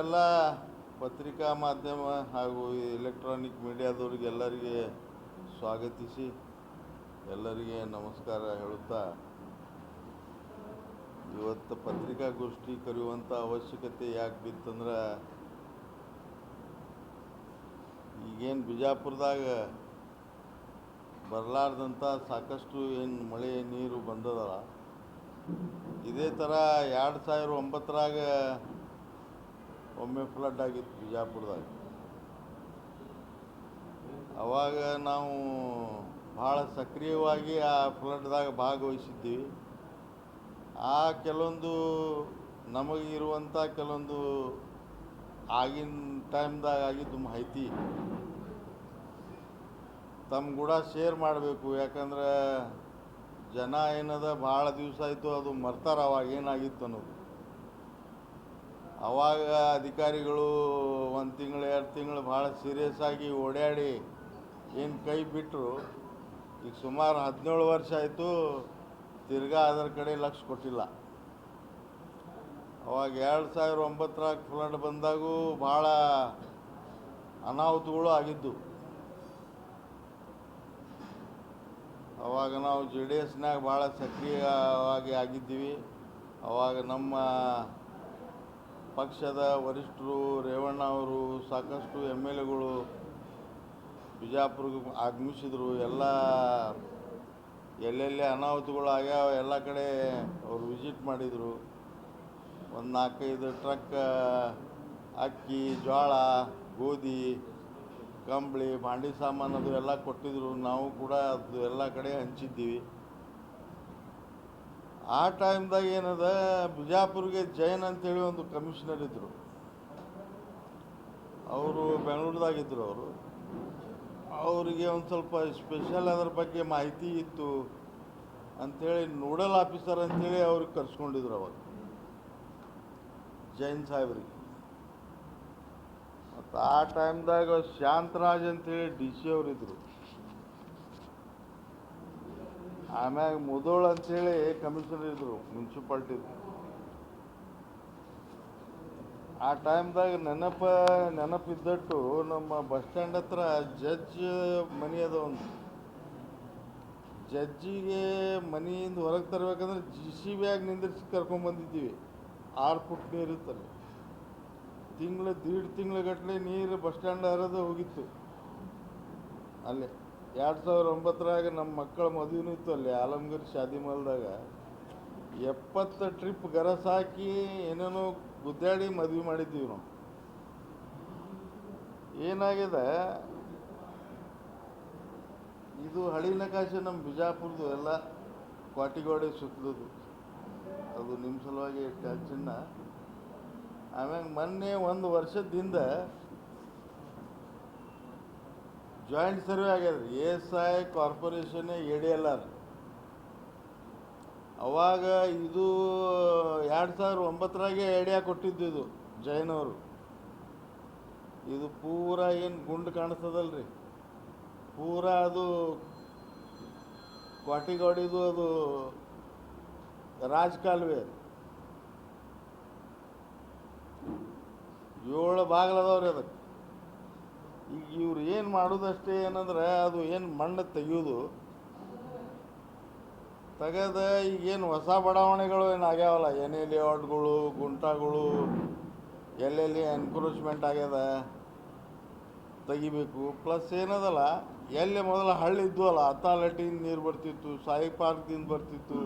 ಎಲ್ಲ ಪತ್ರಿಕಾ ಮಾಧ್ಯಮ ಹಾಗೂ ಎಲೆಕ್ಟ್ರಾನಿಕ್ ಮೀಡಿಯಾದವ್ರಿಗೆಲ್ಲರಿಗೆ ಸ್ವಾಗತಿಸಿ, ಎಲ್ಲರಿಗೆ ನಮಸ್ಕಾರ ಹೇಳುತ್ತಾ, ಇವತ್ತು ಪತ್ರಿಕಾಗೋಷ್ಠಿ ಕರೆಯುವಂಥ ಅವಶ್ಯಕತೆ ಯಾಕೆ ಬಿತ್ತಂದ್ರೆ, ಈಗೇನು ಬಿಜಾಪುರದಾಗ ಬರಲಾರ್ದಂಥ ಸಾಕಷ್ಟು ಏನು ಮಳೆ ನೀರು ಬಂದದಲ್ಲ, ಇದೇ ಥರ ಎರಡು ಸಾವಿರ ಒಂಬತ್ತರಾಗ ಒಮ್ಮೆ ಫ್ಲಡ್ ಆಗಿತ್ತು ಬಿಜಾಪುರದಾಗ. ಅವಾಗ ನಾವು ಭಾಳ ಸಕ್ರಿಯವಾಗಿ ಆ ಫ್ಲಡ್ದಾಗ ಭಾಗವಹಿಸಿದ್ದೀವಿ. ಆ ಕೆಲವೊಂದು ನಮಗಿರುವಂಥ ಕೆಲವೊಂದು ಆಗಿನ ಟೈಮ್ದಾಗ ಆಗಿದ್ದು ಮಾಹಿತಿ. ತಮ್ಮ ಕೂಡ ಶೇರ್ ಮಾಡಬೇಕು, ಯಾಕಂದ್ರೆ ಜನ ಏನದ ಭಾಳ ದಿವಸ ಆಯಿತು, ಅದು ಮರ್ತಾರ, ಅವಾಗ ಏನಾಗಿತ್ತು ಅನ್ನೋದು. ಅವಾಗ ಅಧಿಕಾರಿಗಳು ಒಂದು ತಿಂಗಳು, ಎರಡು ತಿಂಗಳು ಭಾಳ ಸೀರಿಯಸ್ ಆಗಿ ಓಡಾಡಿ ಏನು ಕೈ ಬಿಟ್ಟರು ಈಗ ಸುಮಾರು ಹದಿನೇಳು ವರ್ಷ ಆಯಿತು ತಿರ್ಗಾ ಅದರ ಕಡೆ ಲಕ್ಷ ಕೊಟ್ಟಿಲ್ಲ. ಅವಾಗ ಎರಡು ಸಾವಿರ ಒಂಬತ್ತರಾಗ ಫ್ಲಡ್ ಬಂದಾಗೂ ಭಾಳ ಅನಾಹುತಗಳು ಆಗಿದ್ದು. ಅವಾಗ ನಾವು ಜೆ ಡಿ ಎಸ್ನಾಗ ಭಾಳ ಸಕ್ರಿಯವಾಗಿ ಆಗಿದ್ದೀವಿ. ಅವಾಗ ನಮ್ಮ ಪಕ್ಷದ ವರಿಷ್ಠರು ರೇವಣ್ಣ ಅವರು ಸಾಕಷ್ಟು ಎಂ ಎಲ್ ಎಗಳು ಬಿಜಾಪುರಕ್ಕೆ ಆಗಮಿಸಿದರು. ಎಲ್ಲ ಎಲ್ಲೆಲ್ಲಿ ಅನಾಹುತಗಳು ಆಗ್ಯಾವ ಎಲ್ಲ ಕಡೆ ಅವರು ವಿಸಿಟ್ ಮಾಡಿದರು. ಒಂದು ನಾಲ್ಕೈದು ಟ್ರಕ್, ಅಕ್ಕಿ ಜೋಳ ಗೋಧಿ, ಕಂಬಳಿ, ಭಾಂಡಿ ಸಾಮಾನು ಅದು ಎಲ್ಲ ಕೊಟ್ಟಿದ್ರು. ನಾವು ಕೂಡ ಅದು ಎಲ್ಲ ಕಡೆ ಹಂಚಿದ್ದೀವಿ. ಆ ಟೈಮ್ದಾಗ ಏನದ, ಬಿಜಾಪುರ್ಗೆ ಜೈನ್ ಅಂತೇಳಿ ಒಂದು ಕಮಿಷನರ್ ಇದ್ದರು ಅವರು ಬೆಂಗಳೂರದಾಗಿದ್ದರು ಅವರು. ಅವರಿಗೆ ಒಂದು ಸ್ವಲ್ಪ ಸ್ಪೆಷಲ್ ಅದರ ಬಗ್ಗೆ ಮಾಹಿತಿ ಇತ್ತು ಅಂಥೇಳಿ ನೋಡಲ್ ಆಫೀಸರ್ ಅಂಥೇಳಿ ಅವ್ರಿಗೆ ಕರ್ಸ್ಕೊಂಡಿದ್ರು ಅವಾಗ. ಜೈನ್ ಸಾಹೇಬ್ರಿಗೆ. ಮತ್ತು ಆ ಟೈಮ್ದಾಗ ಶಾಂತರಾಜ್ ಅಂತೇಳಿ ಡಿ ಸಿ ಅವರಿದ್ದರು ಆಮ್ಯಾಗ ಮುದೋಳ್ ಅಂತೇಳಿ ಕಮಿಷನರ್ ಇದ್ದರು ಮುನ್ಸಿಪಾಲ್ಟಿದು ಆ ಟೈಮ್ದಾಗ ನೆನಪ, ನೆನಪಿದ್ದಟ್ಟು ನಮ್ಮ ಬಸ್ ಸ್ಟ್ಯಾಂಡ್ ಹತ್ರ ಜಡ್ಜ್ ಮನಿ ಅದ ಒಂದು. ಜಡ್ಜಿಗೆ ಮನೆಯಿಂದ ಹೊರಗೆ ತರಬೇಕಂದ್ರೆ ಜಿ ಸಿ ಬ್ಯಾಗ್ ನಿಂದಿರಿಸಿ ಕರ್ಕೊಂಬಂದಿದ್ದೀವಿ ಆರು ಫುಟ್ ನೀರು ಇತ್ತಲ್ಲಿ. ತಿಂಗಳು, ದೀಡ್ ತಿಂಗಳ ಗಟ್ಟಲೆ ನೀರು ಬಸ್ ಸ್ಟ್ಯಾಂಡ್ ಹರಿದು ಹೋಗಿತ್ತು. ಅಲ್ಲೇ. ಎರಡು ಸಾವಿರ ಒಂಬತ್ತರಾಗ ನಮ್ಮ ಮಕ್ಕಳ ಮದುವೆನೂ ಇತ್ತು ಅಲ್ಲಿ ಆಲಮ್ಗೀರ್ ಶಾದಿ ಮಲ್ದಾಗ. ಎಪ್ಪತ್ತು ಟ್ರಿಪ್ ಗರಸ್ ಹಾಕಿ ಏನೇನೋ ಗುದ್ದಾಡಿ ಮದುವೆ ಮಾಡಿದ್ದೀವಿ ನಾವು. ಏನಾಗಿದೆ? ಇದು ಹಳಿ ನಕಾಶೆ ನಮ್ಮ ಬಿಜಾಪುರದು ಎಲ್ಲ ಕ್ವಾಟಿಗೋಡೆ ಸುತ್ತಲದು ಅದು ನಿಮ್ಮ ಸಲುವಾಗಿ ಚಿನ್ನ ಆಮ್ಯಾಗ ಮೊನ್ನೆ ಒಂದು ವರ್ಷದಿಂದ ಜಾಯಿಂಟ್ ಸರ್ವೆ ಆಗ್ಯದ A S I corporation A D L R. ಅವಾಗ ಇದು ಎರಡು ಸಾವಿರದ ಒಂಬತ್ತರಾಗೆ ಐಡಿಯಾ ಕೊಟ್ಟಿದ್ದು ಇದು ಜೈನ್ ಅವರು. ಇದು ಪೂರ ಏನು ಗುಂಡು ಕಾಣಿಸ್ತದಲ್ರಿ. ಪೂರ ಅದು ಕ್ವಾಟಿಗೋಡಿದು ಅದು ರಾಜಕಾಲುವೆ. ಏಳು ಬಾಗಿಲದವ್ರಿ ಅದಕ್ಕೆ. ಈಗ ಇವ್ರು ಏನು ಮಾಡೋದಷ್ಟೇ ಏನಂದ್ರೆ ಅದು ಏನು ಮಣ್ಣು ತೆಗಿಯೋದು. ತೆಗೆದ ಈಗೇನು ಹೊಸ ಬಡಾವಣೆಗಳು ಏನು ಆಗ್ಯಾವಲ್ಲ ಎನೆ ಲೇಔಟ್ಗಳು, ಗುಂಟಾಗಳು, ಎಲ್ಲೆಲ್ಲಿ ಎನ್ಕ್ರೋಚ್ಮೆಂಟ್ ಆಗ್ಯದ ತೆಗಿಬೇಕು. ಪ್ಲಸ್ ಏನದಲ್ಲ, ಎಲ್ಲಿ ಮೊದಲ ಹಳ್ಳಿ ಅಲ್ಲ ಅತ್ತಾಲಟಿಯಿಂದ ನೀರು ಬರ್ತಿತ್ತು, ಸಾಯಿ ಪಾರ್ಕ್ದಿಂದ ಬರ್ತಿತ್ತು,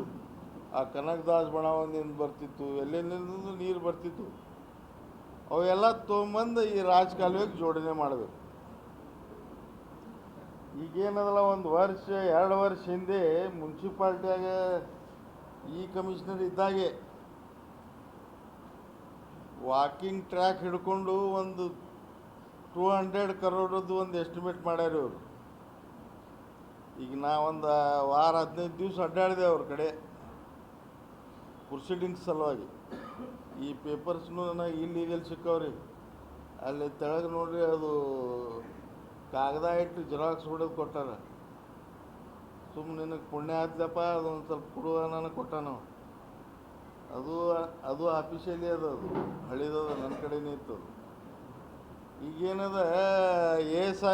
ಆ ಕನಕದಾಸ್ ಬಣಾವಣದಿಂದ ಬರ್ತಿತ್ತು ಎಲ್ಲೆಲ್ಲಿಂದ ನೀರು ಬರ್ತಿತ್ತು. ಅವೆಲ್ಲ ತೊಗೊಂಬಂದು ಈ ರಾಜಕಾಲುವೆಗೆ ಜೋಡಣೆ ಮಾಡಬೇಕು. ಈಗೇನದಲ್ಲ, ಒಂದು ವರ್ಷ, ಎರಡು ವರ್ಷ ಹಿಂದೆ ಮುನ್ಸಿಪಾಲ್ಟಿಯಾಗ ಈ ಕಮಿಷನರ್ ಇದ್ದಾಗೆ. ವಾಕಿಂಗ್ ಟ್ರ್ಯಾಕ್ ಹಿಡ್ಕೊಂಡು ಒಂದು ಟೂ ಹಂಡ್ರೆಡ್ ಕರೋಡದ್ದು ಒಂದು ಎಸ್ಟಿಮೇಟ್ ಮಾಡ್ಯಾರ ಇವರು. ಈಗ ಒಂದು ವಾರ ಹದಿನೈದು ದಿವಸ ಅಡ್ಡಾಡಿದೆ ಅವ್ರ ಕಡೆ, ಪ್ರೊಸೀಡಿಂಗ್ಸ್ ಸಲುವಾಗಿ. ಈ ಪೇಪರ್ಸ್ನು ನನಗೆ ಇಲ್ಲೀಗಲ್ ಸಿಕ್ಕವ್ರಿ. ಅಲ್ಲಿ ತೆಳಗೆ ನೋಡ್ರಿ ಅದು ಕಾಗದ ಇಟ್ಟು ಜೆರಾಕ್ಸ್ ಹೊಡೆದು ಕೊಟ್ಟಾನ. ಸುಮ್ಮನೆ ನಿನಗೆ ಪುಣ್ಯ ಆದ್ಲಪ್ಪ ಅದೊಂದು ಸ್ವಲ್ಪ ಕೊಡುವ ನನಗೆ ಕೊಟ್ಟಾನು ಅದು ಅದು ಆಫೀಷಿಯಲಿ ಅದ, ಅದು ಹಳಿದದ ನನ್ನ ಕಡೆನೇ ಇತ್ತು ಈಗೇನದ, ಎ ಎಸ್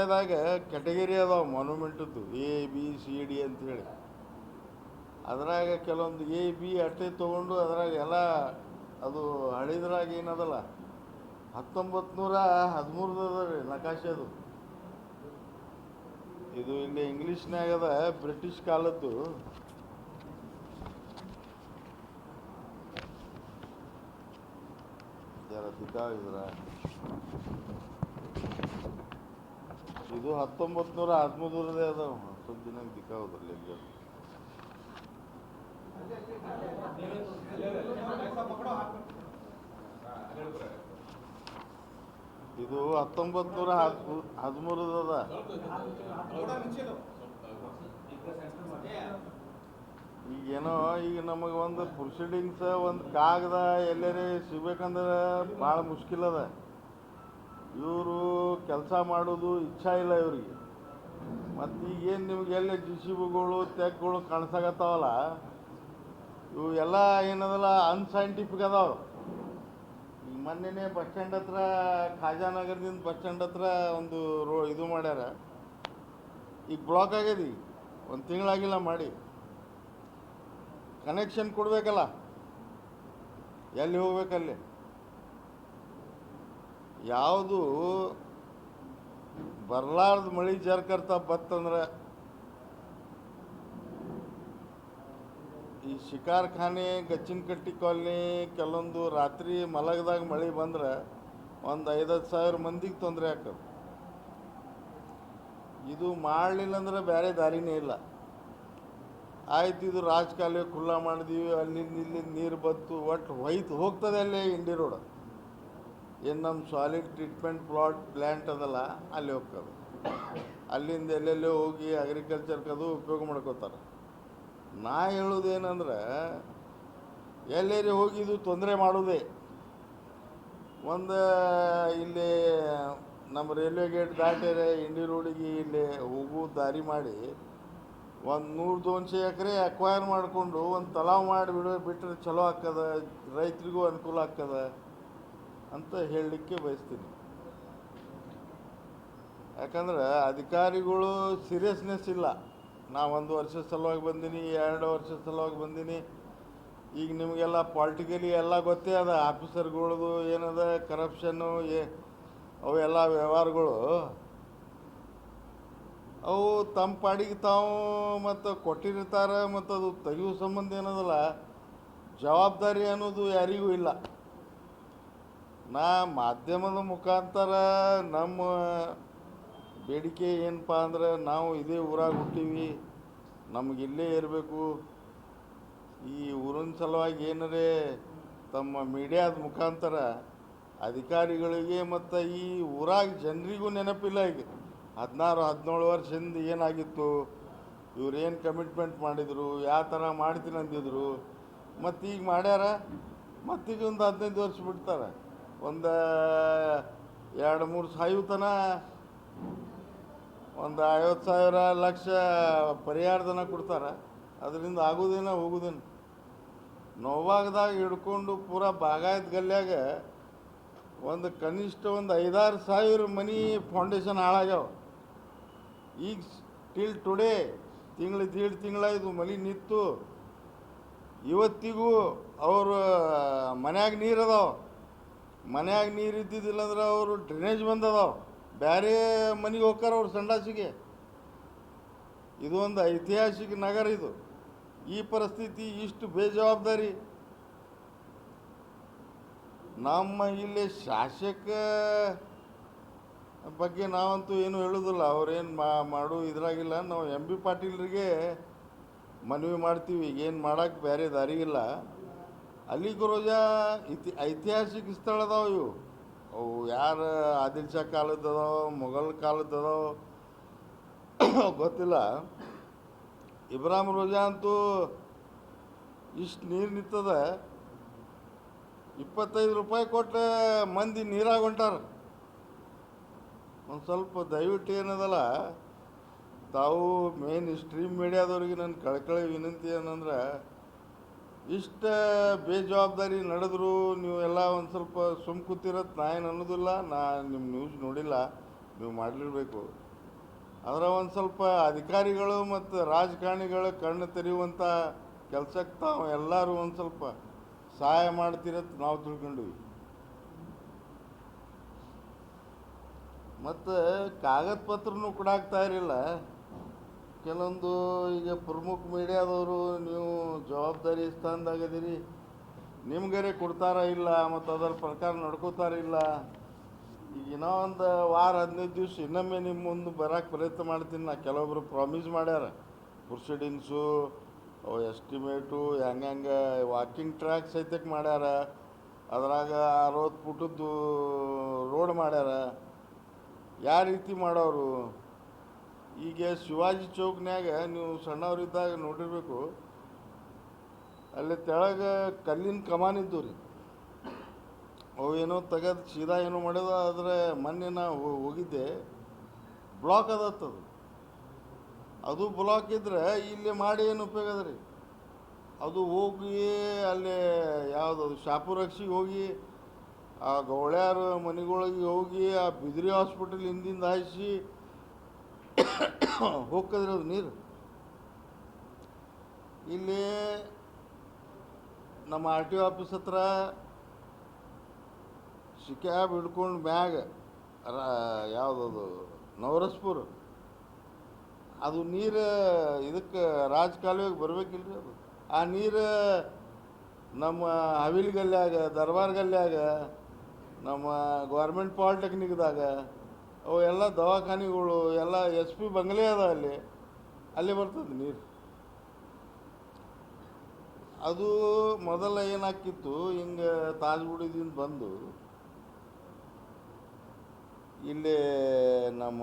ಕ್ಯಾಟಗರಿ ಅದಾವ ಮಾನ್ಯುಮೆಂಟದ್ದು ಎ, ಬಿ, ಸಿ, ಡಿ ಅಂತೇಳಿ ಅದ್ರಾಗ ಕೆಲವೊಂದು ಎ, ಬಿ ಅಟ್ಟೆ ತೊಗೊಂಡು ಅದ್ರಾಗ ಎಲ್ಲ ಅದು ಹಳಿದ್ರಾಗ ಏನದಲ್ಲ ಹತ್ತೊಂಬತ್ತು ನೂರ ಹದಿಮೂರದು ಅದ ರೀ ನಕಾಶೆ ಅದು. ಇದು ಇಲ್ಲಿ ಇಂಗ್ಲೀಷ್ನಾಗ ಅದ, ಬ್ರಿಟಿಷ್ ಕಾಲದ್ದು. ಇದ್ರ ಇದು ಹತ್ತೊಂಬತ್ತು ನೂರ ಹದಿಮೂರದೇ ಅದ ಹತ್ತೊಂದು ದಿನ ದಿಕ್ಕಾವುದ್ರಲ್ಲಿ ಇಲ್ಲಿ. ಇದು ಹತ್ತೊಂಬತ್ತು ನೂರ ಹದಿಮೂರು ಅದ. ಈಗೇನೋ ಈಗ ನಮಗೆ ಒಂದು ಪ್ರೊಸೀಡಿಂಗ್ಸ್ ಒಂದು ಕಾಗದ ಎಲ್ಲರೇ ಸಿಗ್ಬೇಕಂದ್ರೆ ಭಾಳ ಮುಷ್ಕಿಲ್ ಅದ. ಇವರು ಕೆಲಸ ಮಾಡೋದು ಇಚ್ಛಾ ಇಲ್ಲ ಇವ್ರಿಗೆ. ಮತ್ತು ಈಗೇನು ನಿಮ್ಗೆ ಎಲ್ಲಿ ಜಿ ಸಿ ಬಿಗಳು ತೆಗ್ಗಳು ಕಾಣಿಸಾಕತ್ತಾವಲ್ಲ, ಇವು ಎಲ್ಲ ಏನದಲ್ಲ ಅನ್ಸೈಂಟಿಫಿಕ್ ಅದಾವ ಮೊನ್ನೆನೇ ಬಸ್ ಸ್ಟ್ಯಾಂಡ್ ಹತ್ರ, ಖಾಜಾನಗರದಿಂದ ಬಸ್ ಸ್ಟ್ಯಾಂಡ್ ಹತ್ರ ಒಂದು ರೋ ಇದು ಮಾಡ್ಯಾರ. ಈಗ ಬ್ಲಾಕ್ ಆಗ್ಯದ ಒಂದು ತಿಂಗಳಾಗಿಲ್ಲ ಮಾಡಿ. ಕನೆಕ್ಷನ್ ಕೊಡಬೇಕಲ್ಲ. ಎಲ್ಲಿ ಹೋಗ್ಬೇಕಲ್ಲಿ? ಯಾವುದು ಬರ್ಲಾರ್ದ ಮಳಿ ಜರ್ಕರ್ತ ಬತ್ತಂದ್ರೆ. ಈ ಶಿಕಾರ್ಖಾನೆ, ಗಚ್ಚಿನಕಟ್ಟಿ ಕಾಲನಿ, ಕೆಲವೊಂದು ರಾತ್ರಿ ಮಲಗದಾಗ ಮಳೆ ಬಂದ್ರೆ ಒಂದು ಐದತ್ತು ಸಾವಿರ ಮಂದಿಗೆ ತೊಂದರೆ ಆಗ್ತದೆ. ಇದು ಮಾಡಲಿಲ್ಲ ಅಂದ್ರೆ ಬೇರೆ ದಾರಿನೇ ಇಲ್ಲ. ಆಯ್ತು, ಇದು ರಾಜಕಾಲುವೆ ಖುಲ್ಲ ಮಾಡಿದೀವಿ ಅಲ್ಲಿಂದ ಇಲ್ಲಿಂದ ನೀರು ಬತ್ತು, ಒಟ್ಟು ಹೊಯ್ತು, ಹೋಗ್ತದೆ ಅಲ್ಲೇ ಇಂಡಿ ರೋಡ್. ಏನು ನಮ್ಮ ಸಾಲಿಡ್ ಟ್ರೀಟ್ಮೆಂಟ್ ಪ್ಲಾಟ್ ಪ್ಲ್ಯಾಂಟ್ ಅದಲ್ಲ ಅಲ್ಲಿ ಹೋಗ್ತದೆ. ಅಲ್ಲಿಂದ ಎಲ್ಲೆಲ್ಲೋ ಹೋಗಿ ಅಗ್ರಿಕಲ್ಚರ್ಗೆ ಅದು ಉಪಯೋಗ ಮಾಡ್ಕೋತಾರೆ. ನಾ ಹೇಳೋದೇನಂದ್ರೆ ಎಲ್ಲೇರಿ ಹೋಗಿದ್ದು ತೊಂದರೆ ಮಾಡೋದೇ. ಒಂದು, ಇಲ್ಲಿ ನಮ್ಮ ರೈಲ್ವೆ ಗೇಟ್ ದಾಟ್ಯಾರೆ ಇಂಡಿ ರೋಡಿಗೆ ಇಲ್ಲಿ ಹೋಗೋ ದಾರಿ ಮಾಡಿ, ಒಂದು ನೂರು ದೋನ್ಶೆ ಎಕರೆ ಅಕ್ವೈರ್ ಮಾಡಿಕೊಂಡು, ಒಂದು ತಲಾವ್ ಮಾಡಿ ಬಿಡೋ ಬಿಟ್ಟರೆ ಚಲೋ ಆಗ್ತದ, ರೈತರಿಗೂ ಅನುಕೂಲ ಆಗ್ತದ ಅಂತ ಹೇಳಲಿಕ್ಕೆ ಬಯಸ್ತೀನಿ. ಯಾಕಂದ್ರೆ ಅಧಿಕಾರಿಗಳು ಸೀರಿಯಸ್ನೆಸ್ ಇಲ್ಲ. ನಾ ಒಂದು ವರ್ಷದ ಸಲುವಾಗಿ ಬಂದೀನಿ, ಎರಡು ವರ್ಷದ ಸಲುವಾಗಿ ಬಂದೀನಿ. ಈಗ ನಿಮಗೆಲ್ಲ ಪಾಲಿಟಿಕಲಿ ಎಲ್ಲ ಗೊತ್ತೇ ಅದ ಆಫೀಸರ್ಗಳದು ಏನದ ಕರಪ್ಷನ್ನು ಏ ಅವೆಲ್ಲ ವ್ಯವಹಾರಗಳು. ಅವು ತಮ್ಮ ಪಾಡಿಗೆ ತಾವು ಮತ್ತು ಕೊಟ್ಟಿರ್ತಾರೆ ಮತ್ತು ಅದು ತೆಗೆಯುವ ಸಂಬಂಧ ಏನದಲ್ಲ, ಜವಾಬ್ದಾರಿ ಅನ್ನೋದು ಯಾರಿಗೂ ಇಲ್ಲ. ನಾ ಮಾಧ್ಯಮದ ಮುಖಾಂತರ ನಮ್ಮ ಬೇಡಿಕೆ ಏನಪ್ಪ ಅಂದ್ರೆ ನಾವು ಇದೇ ಊರಾಗ ಹುಟ್ಟೀವಿ, ನಮ್ಗೆ ಇಲ್ಲೇ ಇರಬೇಕು. ಈ ಊರಿನ ಸಲುವಾಗಿ ಏನರೇ ತಮ್ಮ ಮೀಡಿಯಾದ ಮುಖಾಂತರ ಅಧಿಕಾರಿಗಳಿಗೆ ಮತ್ತು ಈ ಊರಾಗ ಜನರಿಗೂ ನೆನಪಿಲ್ಲ ಈಗ. ಹದಿನಾರು, ಹದಿನೇಳು ವರ್ಷದಿಂದ ಏನಾಗಿತ್ತು, ಇವ್ರು ಏನು ಕಮಿಟ್ಮೆಂಟ್ ಮಾಡಿದರು, ಯಾವ ಥರ ಮಾಡ್ತೀನಿ ಅಂದಿದ್ರು. ಮತ್ತು ಈಗ ಮಾಡ್ಯಾರ ಮತ್ತೀಗ ಒಂದು ಹದಿನೈದು ವರ್ಷ ಬಿಡ್ತಾರೆ. ಒಂದು, ಎರಡು, ಮೂರು ಸಾಯುತನ ಒಂದು ಐವತ್ತು ಸಾವಿರ ಲಕ್ಷ ಪರಿಹಾರಧನ ಕೊಡ್ತಾರೆ. ಅದರಿಂದ ಆಗೋದೇನ ಹೋಗೋದೇನು. ನೋವಾಗದಾಗ ಹಿಡ್ಕೊಂಡು ಪೂರ ಬಾಗಾಯದ ಗಲ್ಯಾಗ ಒಂದು ಕನಿಷ್ಠ ಒಂದು ಐದಾರು ಸಾವಿರ ಮನಿ ಫೌಂಡೇಶನ್ ಹಾಳಾಗ್ಯಾವ. ಈಗ ಟಿಲ್ ಟುಡೇ ತಿಂಗಳು ದೀಡ್ ಇದು ಮನೆ ನಿಂತು. ಇವತ್ತಿಗೂ ಅವರು ಮನ್ಯಾಗ ನೀರು ಅದಾವ. ಮನ್ಯಾಗ ನೀರು ಇದ್ದಿದ್ದಿಲ್ಲ ಅಂದ್ರೆ ಅವರು ಡ್ರೈನೇಜ್ ಬಂದದಾವ ಬೇರೆ ಮನೆಗೆ ಹೋಗ್ತಾರೆ ಅವ್ರು ಸಂಡಾಸಿಗೆ. ಇದು ಒಂದು ಐತಿಹಾಸಿಕ ನಗರ ಇದು. ಈ ಪರಿಸ್ಥಿತಿ ಇಷ್ಟು ಬೇಜವಾಬ್ದಾರಿ. ನಮ್ಮ ಇಲ್ಲಿ ಶಾಸಕ ಬಗ್ಗೆ ನಾವಂತೂ ಏನು ಹೇಳೋದಿಲ್ಲ. ಅವ್ರೇನು ಮಾಡು, ಇದ್ರಾಗಿಲ್ಲ. ನಾವು ಎಂ ಬಿ ಪಾಟೀಲ್ರಿಗೆ ಮನವಿ ಮಾಡ್ತೀವಿ. ಏನು ಮಾಡೋಕ್ಕೆ ಬೇರೆ ದಾರಿ ಇಲ್ಲ ಅಲ್ಲಿಗೆ ಗುರೋಜ ಇತಿ ಐತಿಹಾಸಿಕ ಸ್ಥಳ ಅದಾವ ಇವು. ಅವು ಯಾರು ಆದಿಲ್ ಶಾ ಕಾಲದ್ದದೋ, ಮೊಘಲ್ ಕಾಲದ್ದದೋ, ಗೊತ್ತಿಲ್ಲ. ಇಬ್ರಾಹಿಂ ರೋಜಾ ಅಂತೂ ಇಷ್ಟು ನೀರು ನಿಂತದ. ಇಪ್ಪತ್ತೈದು ರೂಪಾಯಿ ಕೊಟ್ಟು ಮಂದಿ ನೀರಾಗ ಹೊಂಟಾರ. ಒಂದು ಸ್ವಲ್ಪ ದಯವಿಟ್ಟು ಏನದಲ್ಲ, ತಾವು ಮೇನ್ ಸ್ಟ್ರೀಮ್ ಮೀಡಿಯಾದವ್ರಿಗೆ ನನ್ನ ಕಳ್ಕಳಿ ವಿನಂತಿ ಏನಂದ್ರೆ ಇಷ್ಟ ಬೇಜವಾಬ್ದಾರಿ ನಡೆದ್ರು ನೀವು ಎಲ್ಲ ಒಂದು ಸ್ವಲ್ಪ ಸುಮ್ ಕೂತಿರತ್, ನಾ ಏನು ಅನ್ನೋದಿಲ್ಲ, ನಾ ನಿಮ್ಮ ನ್ಯೂಸ್ ನೋಡಿಲ್ಲ, ನೀವು ಮಾಡಲಿರಬೇಕು. ಅದರ ಒಂದು ಸ್ವಲ್ಪ ಅಧಿಕಾರಿಗಳು ಮತ್ತು ರಾಜಕಾರಣಿಗಳು ಕಣ್ಣು ತೆರೆಯುವಂಥ ಕೆಲಸಕ್ಕೆ ತಾವು ಎಲ್ಲರೂ ಒಂದು ಸ್ವಲ್ಪ ಸಹಾಯ ಮಾಡ್ತಿರತ್ ನಾವು ತಿಳ್ಕೊಂಡ್ವಿ. ಮತ್ತು ಕಾಗದ ಪತ್ರನೂ ಕೊಡಾಕ್ತಾ ಇರಲಿಲ್ಲ. ಕೆಲವೊಂದು ಈಗ ಪ್ರಮುಖ ಮೀಡಿಯಾದವರು ನೀವು ಜವಾಬ್ದಾರಿ ಸ್ಥಾನದಾಗದಿರಿ ನಿಮ್ಗರೆ ಕೊಡ್ತಾರ ಇಲ್ಲ ಮತ್ತು ಅದರ ಪ್ರಕಾರ ನಡ್ಕೋತಾರ ಇಲ್ಲ? ಈಗ ಇನ್ನೂ ಒಂದು ವಾರ, ಹದಿನೈದು ದಿವಸ ಇನ್ನೊಮ್ಮೆ ನಿಮ್ಮ ಮುಂದೆ ಬರೋಕ್ಕೆ ಪ್ರಯತ್ನ ಮಾಡ್ತೀನಿ. ನಾ ಕೆಲವೊಬ್ರು ಪ್ರಾಮಿಸ್ ಮಾಡ್ಯಾರ. ಪ್ರೊಸೀಡಿಂಗ್ಸು ಅವು ಎಸ್ಟಿಮೇಟು, ಹೆಂಗೆ ವಾಕಿಂಗ್ ಟ್ರ್ಯಾಕ್ ಸಹಿತಕ್ಕೆ ಮಾಡ್ಯಾರ. ಅದ್ರಾಗ ಅರವತ್ತು ಫುಟದ್ದು ರೋಡ್ ಮಾಡ್ಯಾರ. ಯಾವ ರೀತಿ ಮಾಡೋರು? ಈಗ ಶಿವಾಜಿ ಚೌಕ್ನ್ಯಾಗ ನೀವು ಸಣ್ಣವರಿದ್ದಾಗ ನೋಡಿರಬೇಕು, ಅಲ್ಲಿ ತೆಳಗೆ ಕಲ್ಲಿನ ಕಮಾನ್ ಇದ್ದು ರೀ. ಅವು ಏನೋ ತೆಗೆದು ಸೀದಾ ಏನೋ ಮಾಡಿದ ಆದರೆ ಮೊನ್ನೆ ನಾ ಹೋ- ಹೋಗಿದ್ದೆ, ಬ್ಲಾಕ್ ಅದತ್ತದು ಅದು. ಬ್ಲಾಕ್ ಇದ್ರೆ ಇಲ್ಲಿ ಮಾಡಿ ಏನು ಉಪಯೋಗ ಅದ ರೀ? ಅದು ಹೋಗಿ ಅಲ್ಲಿ ಯಾವುದು ಶಾಪುರ್ ಹೋಗಿ, ಆ ಗೌಳ್ಯಾರ ಮನೆಗಳಿಗೆ ಹೋಗಿ ಆ ಬಿದ್ರಿ ಹಾಸ್ಪಿಟಲ್ ಹಿಂದಿಂದ ಹಾಯಿಸಿ ಹೋಗ್ತದ್ರಿ ಅದು ನೀರು. ಇಲ್ಲಿ ನಮ್ಮ ಆರ್ ಟಿ ಒ ಆಫೀಸ್ ಹತ್ರ ಶಿಕ್ಯಾಬ್ ಹಿಡ್ಕೊಂಡು ಮ್ಯಾಗ ಯಾವುದದು, ನವರಸ್ಪುರ. ಅದು ನೀರು ಇದಕ್ಕೆ ರಾಜ ಕಾಲುವೆಗೆ ಬರ್ಬೇಕಿಲ್ರಿ ಅದು. ಆ ನೀರು ನಮ್ಮ ಹವಿಲ್ ಗಲ್ಯಾಗ ದರ್ಬಾರ್ ಗಲ್ಯಾಗ ನಮ್ಮ ಗೌರ್ಮೆಂಟ್ ಪಾಲಿಟೆಕ್ನಿಕ್ದಾಗ ಅವು ಎಲ್ಲ ದವಾಖಾನೆಗಳು, ಎಲ್ಲ ಎಸ್ ಪಿ ಬಂಗಲೆ ಅದ ಅಲ್ಲಿ. ಅಲ್ಲಿ ಬರ್ತದೆ ನೀರು. ಅದು ಮೊದಲ ಏನಾಕಿತ್ತು, ಹಿಂಗೆ ತಾಜ್ಗುಡಿದಿಂದ ಬಂದು, ಇಲ್ಲಿ ನಮ್ಮ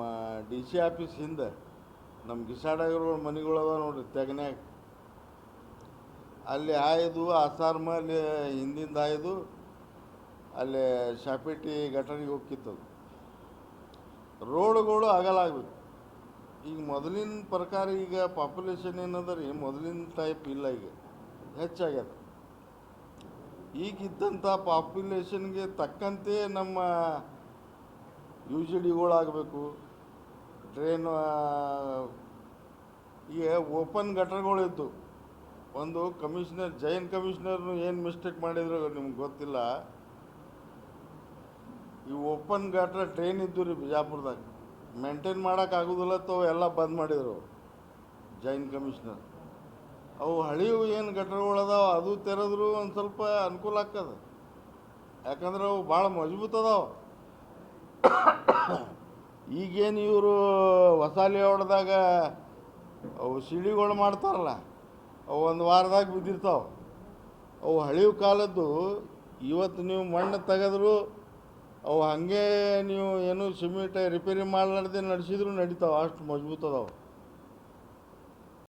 ಡಿ ಸಿ ಆಫೀಸ್ ಹಿಂದೆ, ನಮ್ಮ ಗಿಸಾಡಾಗಿರೋ ಮನೆಗಳು ಅದಾವ ನೋಡ್ರಿ ತೆಗನ್ಯಾಗ. ಅಲ್ಲಿ ಹಾಯ್ದು ಆಸಾರ್ ಮೇಲೆ ಹಿಂದಿಂದ ಹಾಯ್ದು ಅಲ್ಲಿ ಶಾಪೇಟಿ ಗಟರಿಗೆ ಹೋಗಿತ್ತದು ರೋಡ್ಗಳು ಆಗಲಾಗಬೇಕು ಈಗ ಮೊದಲಿನ ಪ್ರಕಾರ ಈಗ ಪಾಪ್ಯುಲೇಷನ್ ಏನದ ರೀ ಮೊದಲಿನ ಟೈಪ್ ಇಲ್ಲ ಈಗ. ಹೆಚ್ಚಾಗ್ಯದ. ಈಗಿದ್ದಂಥ ಪಾಪ್ಯುಲೇಷನ್ಗೆ ತಕ್ಕಂತೆ ನಮ್ಮ ಯು ಜಿ ಡಿಗಳಾಗಬೇಕು ಡ್ರೈನ್ ಈಗ ಓಪನ್ ಘಟನೆಗಳಿದ್ದು ಒಂದು ಕಮಿಷನರ್ ಜೈನ್ ಕಮಿಷನರ್ನು ಏನು ಮಿಸ್ಟೇಕ್ ಮಾಡಿದ್ರು ನಿಮ್ಗೆ ಗೊತ್ತಿಲ್ಲ. ಈ ಓಪನ್ ಗಟ್ರ ಟ್ರೈನ್ ಇದ್ದು ರೀ ಬಿಜಾಪುರದಾಗ. ಮೇಂಟೈನ್ ಮಾಡೋಕೆ ಆಗೋದಿಲ್ಲ ತೋ, ಎಲ್ಲ ಬಂದ್ ಮಾಡಿದರು. ಜೈನ್ ಕಮಿಷನರ್ ಅವು ಹಳಿವು ಏನು ಘಟನೆಗಳದಾವ ಅದು ತೆರೆದ್ರು ಒಂದು ಸ್ವಲ್ಪ ಅನುಕೂಲ ಆಗ್ತದೆ. ಯಾಕಂದ್ರೆ ಅವು ಭಾಳ ಮಜಬೂತ್ ಅದಾವ. ಈಗೇನು ಇವರು ಹೊಸಾಲಿ ಹೊಡೆದಾಗ ಅವು ಸಿಡಿಗಳು ಮಾಡ್ತಾರಲ್ಲ, ಅವು ಒಂದು ವಾರದಾಗ ಬಿದ್ದಿರ್ತಾವೆ. ಅವು ಹಳಿವು ಕಾಲದ್ದು ಇವತ್ತು ನೀವು ಮಣ್ಣು ತೆಗೆದ್ರು ಅವು ಹಾಗೆ ನೀವು ಏನು ಸಿಮೆಂಟ್ ರಿಪೇರಿ ಮಾಡಲಾರ್ದೆ ನಡೆಸಿದ್ರು ನಡೀತಾವೆ ಅಷ್ಟು ಮಜಬೂತ್ ಅದಾವೆ.